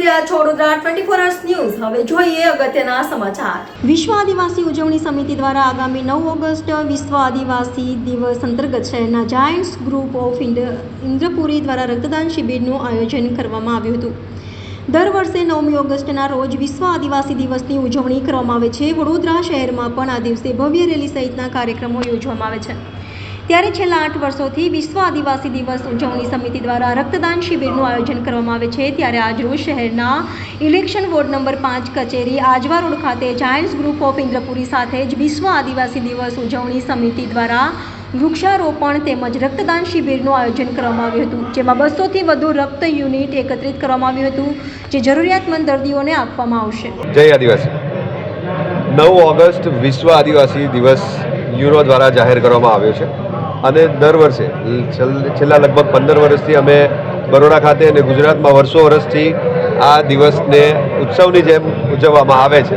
Vadodara twenty four hours news. હવે જોઈએ અગત્યના સમાચાર. વિશ્વ આદિવાસી ઉજવણી સમિતિ દ્વારા આગામી નવ ઓગસ્ટ વિશ્વ આદિવાસી દિવસ અંતર્ગત શહેરના જાયન્ટ્સ ગ્રુપ ઓફ ઇન્દ્રપુરી દ્વારા રક્તદાન શિબિરનું આયોજન કરવામાં આવ્યું હતું. દર વર્ષે નવમી ઓગસ્ટના રોજ વિશ્વ આદિવાસી દિવસની ઉજવણી કરવામાં આવે છે. વડોદરા શહેરમાં પણ આ દિવસે ભવ્ય રેલી સહિતના કાર્યક્રમો યોજવામાં આવે છે. ત્યારે છેલ્લા આઠ વર્ષોથી વિશ્વ આદિવાસી દિવસ ઉજવણી સમિતિ દ્વારા રક્તદાન શિબિરનું આયોજન કરવામાં આવે છે. ત્યારે આજરોજ શહેરના ઇલેક્શન વોર્ડ નંબર પાંચ કચેરી આજવા રોડ ખાતે જાયન્ટ્સ ગ્રુપ ઓફ ઇન્દ્રપુરી સાથે જ વિશ્વ આદિવાસી દિવસ ઉજવણી સમિતિ દ્વારા વૃક્ષારોપણ તેમજ રક્તદાન શિબિરનું આયોજન કરવામાં આવ્યું હતું, જેમાં બસોથી વધુ રક્ત યુનિટ એકત્રિત કરવામાં આવ્યું હતું, જે જરૂરિયાતમંદ દર્દીઓને આપવામાં આવશે. જય આદિવાસી. નવ ઓગસ્ટ વિશ્વ આદિવાસી દિવસ યુનો દ્વારા જાહેર કરવામાં આવ્યો છે. અને દર વર્ષે. છેલ્લ- લગભગ પંદર વર્ષથી અમે બરોડા ખાતે અને ગુજરાતમાં વર્ષો વર્ષથી આ દિવસને ઉત્સવની જેમ ઉજવવામાં આવે છે.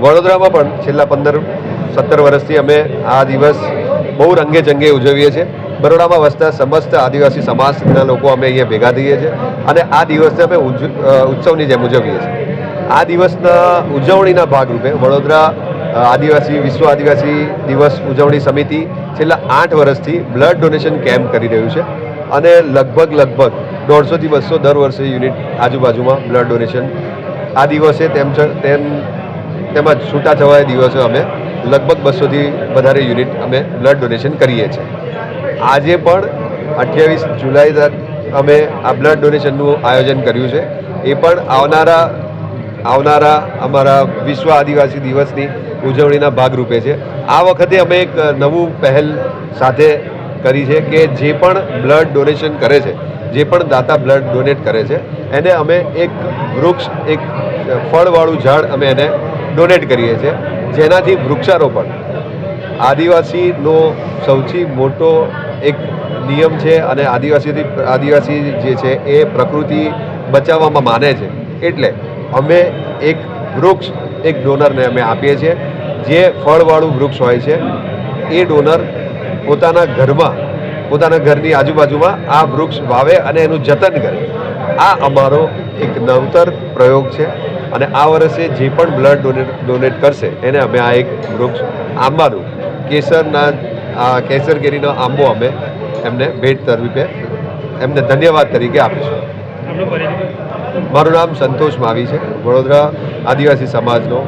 વડોદરામાં પણ છેલ્લા પંદર, સત્તર વર્ષથી અમે આ દિવસ બહુ રંગે ચંગે ઉજવીએ છીએ. બરોડામાં વસતા સમસ્ત આદિવાસી સમાજના લોકો અમે અહીંયા ભેગા થઈએ છીએ અને આ દિવસને અમે ઉત્સવની જેમ ઉજવીએ છીએ. આ દિવસના ઉજવણીના ભાગરૂપે વડોદરા આદિવાસી, વિશ્વ આદિવાસી દિવસ ઉજવણી સમિતિ છેલ્લા આઠ વર્ષથી બ્લડ ડોનેશન કેમ્પ કરી રહ્યું છે અને લગભગ લગભગ દોઢસોથી બસો દર વર્ષે યુનિટ આજુબાજુમાં બ્લડ ડોનેશન આ દિવસે તેમ તેમ, તેમજ છૂટાછવાયા દિવસે અમે લગભગ બસોથી વધારે યુનિટ અમે બ્લડ ડોનેશન કરીએ છીએ. આજે પણ અઠ્યાવીસ જુલાઈ તક અમે આ બ્લડ ડોનેશનનું આયોજન કર્યું છે. એ પણ આવનારા આવનારા અમારા વિશ્વ આદિવાસી દિવસની ઉજવણીના ભાગરૂપે છે. આ વખતે અમે એક નવું પહેલ સાથે કરી છે કે જે પણ બ્લડ ડોનેશન કરે છે, જે પણ દાતા બ્લડ ડોનેટ કરે છે, એને અમે એક વૃક્ષ, એક ફળવાળું ઝાડ અમે એને ડોનેટ કરીએ છીએ. જેનાથી વૃક્ષારોપણ આદિવાસીનો સૌથી મોટો એક નિયમ છે અને આદિવાસીથી, આદિવાસી જે છે એ પ્રકૃતિ બચાવવામાં માને છે. એટલે અમે એક વૃક્ષ, એક ડોનરને અમે આપીએ છીએ. જે ફળવાળું વૃક્ષ હોય છે, એ ડોનર પોતાના ઘરમાં, પોતાના ઘરની આજુબાજુમાં આ વૃક્ષ વાવે અને એનું જતન કરે. આ અમારો એક નવતર પ્રયોગ છે અને આ વર્ષે જે પણ બ્લડ ડોનેટ ડોનેટ કરશે, એને અમે આ એક વૃક્ષ આંબાનું, કેસરના, આ કેસર કેરીનો આંબો અમે એમને ભેટ તરીકે એમને ધન્યવાદ તરીકે આપીશું. મારું નામ સંતોષ માવી છે. વડોદરા આદિવાસી સમાજનો.